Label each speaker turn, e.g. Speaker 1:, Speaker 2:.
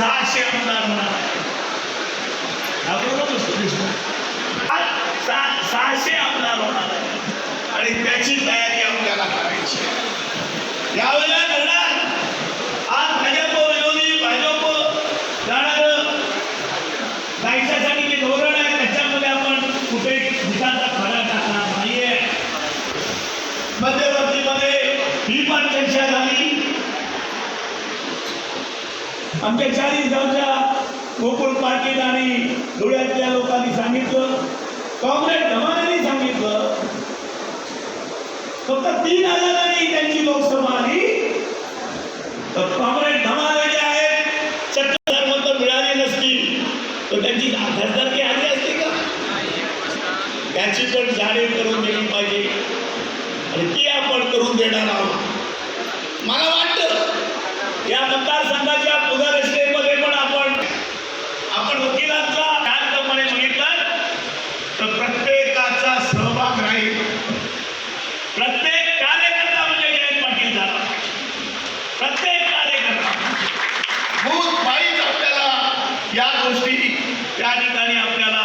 Speaker 1: सहाशे आमदार होणार आहे. सहाशे आमदार होणार आहे. आणि त्याची तयारी आपल्याला करायची यावेळेला करणार आज भाजप विरोधी भाजप जाणार जायच्यासाठी जे धोरण आहे त्याच्यामध्ये आपण कुठे भूताचा फरक टाकणार नाहीये. मध्यवर्तीमध्ये ही पण चर्चा झाली. आमच्या चाळीस गावच्या गोकुळ पाटील आणि धुळ्यातल्या लोकांनी सांगितलं काँग्रेस धमाने सांगितलं फक्त तीन हजारांनी त्यांची लोकसभा आली. तर काँग्रेस धमाने जे आहेत सत्तर मतं मिळाली नसती. तर त्यांची खासदारकी आली असती का? त्याची पण जाणीव करून दिली पाहिजे आणि ती आपण करून देणार आहोत मला वाटतं या मतदारसंघाच्या पुनर्रचनेमध्ये पण आपण आपण वकिलांचा शांतपणे बघितलं तर प्रत्येकाचा सहभाग राहील प्रत्येक कार्यकर्ता म्हणजे जयंत पाटील झाला. प्रत्येक कार्यकर्ता. भूत माहीत आपल्याला या गोष्टी. त्या ठिकाणी आपल्याला